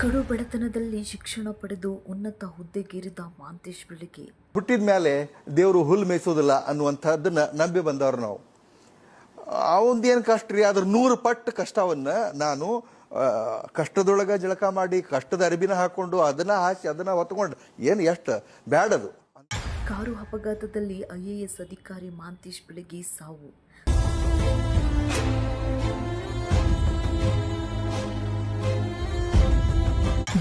ಕಡು ಬಡತನದಲ್ಲಿ ಶಿಕ್ಷಣ ಪಡೆದು ಉನ್ನತ ಹುದ್ದೆಗೇರಿದ ಮಾಂತೇಶ್ ಬೆಳಗ್ಗೆ. ಹುಟ್ಟಿದ ಮೇಲೆ ದೇವರು ಹುಲ್ ಮೇಯಿಸೋದಿಲ್ಲ ಅನ್ನುವಂಥದ್ದನ್ನ ನಂಬಿ ಬಂದವರು ನಾವು. ಅವಂದೇನು ಕಷ್ಟ ರೀ? ಅದ್ರ ನೂರು ಪಟ್ಟು ಕಷ್ಟವನ್ನ ನಾನು ಕಷ್ಟದೊಳಗೆ ಜಳಕ ಮಾಡಿ ಕಷ್ಟದ ಅರಿಬಿನ ಹಾಕೊಂಡು ಅದನ್ನ ಹಾಸಿ ಅದನ್ನ ಹೊತ್ಕೊಂಡು ಏನು ಎಷ್ಟು ಬ್ಯಾಡದು. ಕಾರು ಅಪಘಾತದಲ್ಲಿ ಐಎಎಸ್ ಅಧಿಕಾರಿ ಮಾಂತೇಶ್ ಬೆಳಗ್ಗೆ ಸಾವು.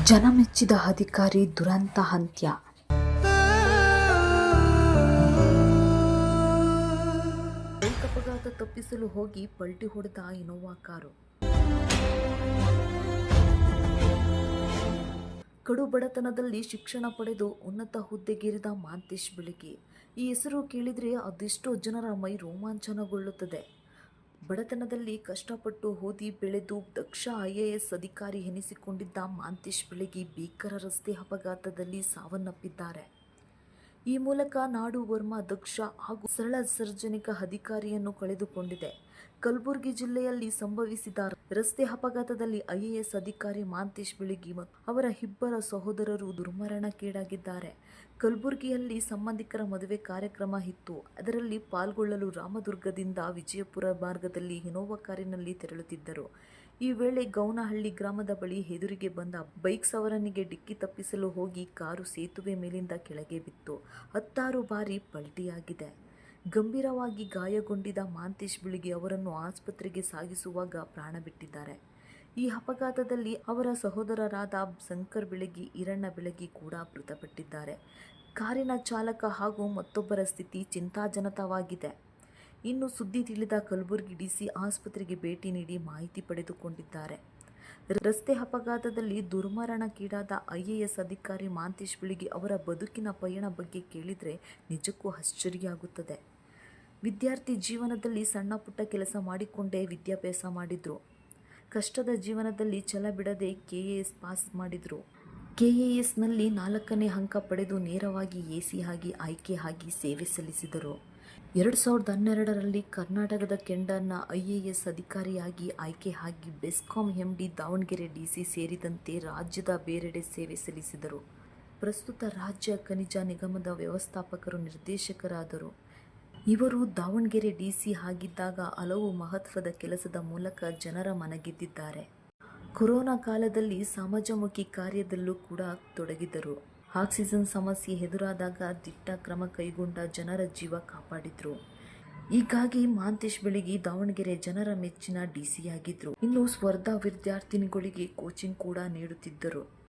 ಜನಮೆಚ್ಚಿದ ಅಧಿಕಾರಿ ದುರಂತ ಅಂತ್ಯ. ಅಪಘಾತ ತಪ್ಪಿಸಲು ಹೋಗಿ ಪಲ್ಟಿ ಹೊಡೆದ ಇನೋವಾ ಕಾರು. ಕಡು ಬಡತನದಲ್ಲಿ ಶಿಕ್ಷಣ ಪಡೆದು ಉನ್ನತ ಹುದ್ದೆಗೇರಿದ ಮಾಂತೇಶ್ ಬೆಳಗ್ಗೆ. ಈ ಹೆಸರು ಕೇಳಿದರೆ ಅದೆಷ್ಟೋ ಜನರ ಮೈ ರೋಮಾಂಚನಗೊಳ್ಳುತ್ತದೆ. ಬಡತನದಲ್ಲಿ ಕಷ್ಟಪಟ್ಟು ಓದಿ ಬೆಳೆದು ದಕ್ಷ ಐ ಎ ಎಸ್ ಅಧಿಕಾರಿ ಎನಿಸಿಕೊಂಡಿದ್ದ ಮಾಂತೇಶ್ ಬೆಳಗಿ ಭೀಕರ ರಸ್ತೆ ಅಪಘಾತದಲ್ಲಿ ಸಾವನ್ನಪ್ಪಿದ್ದಾರೆ. ಈ ಮೂಲಕ ನಾಡು ವರ್ಮ ದಕ್ಷ ಹಾಗೂ ಸರಳ ಸಾರ್ವಜನಿಕ ಅಧಿಕಾರಿಯನ್ನು ಕಳೆದುಕೊಂಡಿದೆ. ಕಲಬುರಗಿ ಜಿಲ್ಲೆಯಲ್ಲಿ ಸಂಭವಿಸಿದ ರಸ್ತೆ ಅಪಘಾತದಲ್ಲಿ ಐಎಎಸ್ ಅಧಿಕಾರಿ ಮಾಂತೇಶ್ ಬಿಳಿಗಿ ಮತ್ತು ಅವರ ಇಬ್ಬರ ಸಹೋದರರು ದುರ್ಮರಣಕ್ಕೀಡಾಗಿದ್ದಾರೆ. ಕಲಬುರಗಿಯಲ್ಲಿ ಸಂಬಂಧಿಕರ ಮದುವೆ ಕಾರ್ಯಕ್ರಮ ಇತ್ತು. ಅದರಲ್ಲಿ ಪಾಲ್ಗೊಳ್ಳಲು ರಾಮದುರ್ಗದಿಂದ ವಿಜಯಪುರ ಮಾರ್ಗದಲ್ಲಿ ಇನೋವಾ ಕಾರಿನಲ್ಲಿ ತೆರಳುತ್ತಿದ್ದರು. ಈ ವೇಳೆ ಗೌನಹಳ್ಳಿ ಗ್ರಾಮದ ಬಳಿ ಹೆದುರಿಗೆ ಬಂದ ಬೈಕ್ ಸವಾರನಿಗೆ ಡಿಕ್ಕಿ ತಪ್ಪಿಸಲು ಹೋಗಿ ಕಾರು ಸೇತುವೆ ಮೇಲಿಂದ ಕೆಳಗೆ ಬಿತ್ತು. ಹತ್ತಾರು ಬಾರಿ ಪಲ್ಟಿಯಾಗಿದೆ. ಗಂಭೀರವಾಗಿ ಗಾಯಗೊಂಡಿದ್ದ ಮಾಂತೇಶ್ ಬಿಳಿಗಿ ಅವರನ್ನು ಆಸ್ಪತ್ರೆಗೆ ಸಾಗಿಸುವಾಗ ಪ್ರಾಣ ಬಿಟ್ಟಿದ್ದಾರೆ. ಈ ಅಪಘಾತದಲ್ಲಿ ಅವರ ಸಹೋದರರಾದ ಶಂಕರ್ ಬೆಳಗಿ, ಈರಣ್ಣ ಬೆಳಗಿ ಕೂಡ ಮೃತಪಟ್ಟಿದ್ದಾರೆ. ಕಾರಿನ ಚಾಲಕ ಹಾಗೂ ಮತ್ತೊಬ್ಬರ ಸ್ಥಿತಿ ಚಿಂತಾಜನಕವಾಗಿದೆ. ಇನ್ನು ಸುದ್ದಿ ತಿಳಿದ ಕಲಬುರಗಿ ಡಿಸಿ ಆಸ್ಪತ್ರೆಗೆ ಭೇಟಿ ನೀಡಿ ಮಾಹಿತಿ ಪಡೆದುಕೊಂಡಿದ್ದಾರೆ. ರಸ್ತೆ ಅಪಘಾತದಲ್ಲಿ ದುರ್ಮರಣಕ್ಕೀಡಾದ ಐಎಎಸ್ ಅಧಿಕಾರಿ ಮಾಂತೇಶ್ ಬಿಳಿಗಿ ಅವರ ಬದುಕಿನ ಪಯಣ ಬಗ್ಗೆ ಕೇಳಿದರೆ ನಿಜಕ್ಕೂ ಆಶ್ಚರ್ಯ ಆಗುತ್ತದೆ ವಿದ್ಯಾರ್ಥಿ ಜೀವನದಲ್ಲಿ ಸಣ್ಣ ಪುಟ್ಟ ಕೆಲಸ ಮಾಡಿಕೊಂಡೇ ವಿದ್ಯಾಭ್ಯಾಸ ಮಾಡಿದರು. ಕಷ್ಟದ ಜೀವನದಲ್ಲಿ ಛಲ ಬಿಡದೆ ಕೆಎಎಸ್ ಪಾಸ್ ಮಾಡಿದ್ರು. ಕೆಎಎಸ್ನಲ್ಲಿ ನಾಲ್ಕನೇ ಅಂಕ ಪಡೆದು ನೇರವಾಗಿ ಎಸಿ ಆಗಿ ಆಯ್ಕೆ ಆಗಿ ಸೇವೆ ಸಲ್ಲಿಸಿದರು. ಎರಡು ಸಾವಿರದ ಹನ್ನೆರಡರಲ್ಲಿ ಕರ್ನಾಟಕದ ಕೆಂಡನ್ನ ಐ ಎ ಎಸ್ ಅಧಿಕಾರಿಯಾಗಿ ಆಯ್ಕೆ ಆಗಿ ಬೆಸ್ಕಾಂ ಎಂಡಿ ದಾವಣಗೆರೆ ಡಿಸಿ ಸೇರಿದಂತೆ ರಾಜ್ಯದ ಬೇರೆಡೆ ಸೇವೆ ಸಲ್ಲಿಸಿದರು. ಪ್ರಸ್ತುತ ರಾಜ್ಯ ಖನಿಜ ನಿಗಮದ ವ್ಯವಸ್ಥಾಪಕರು ನಿರ್ದೇಶಕರಾದರು. ಇವರು ದಾವಣಗೆರೆ ಡಿಸಿ ಆಗಿದ್ದಾಗ ಹಲವು ಮಹತ್ವದ ಕೆಲಸದ ಮೂಲಕ ಜನರ ಮನಗೆದ್ದಿದ್ದಾರೆ. ಕೊರೋನಾ ಕಾಲದಲ್ಲಿ ಸಮಾಜಮುಖಿ ಕಾರ್ಯದಲ್ಲೂ ಕೂಡ ತೊಡಗಿದರು. ಆಕ್ಸಿಜನ್ ಸಮಸ್ಯೆ ಎದುರಾದಾಗ ದಿಟ್ಟ ಕ್ರಮ ಕೈಗೊಂಡ ಜನರ ಜೀವ ಕಾಪಾಡಿದ್ರು. ಹೀಗಾಗಿ ಮಾಂತೇಶ್ ಬೆಳಗಿ ದಾವಣಗೆರೆ ಜನರ ಮೆಚ್ಚಿನ ಡಿಸಿಯಾಗಿದ್ರು. ಇನ್ನು ಸ್ಪರ್ಧಾ ವಿದ್ಯಾರ್ಥಿನಿಗಳಿಗೆ ಕೋಚಿಂಗ್ ಕೂಡ ನೀಡುತ್ತಿದ್ದರು.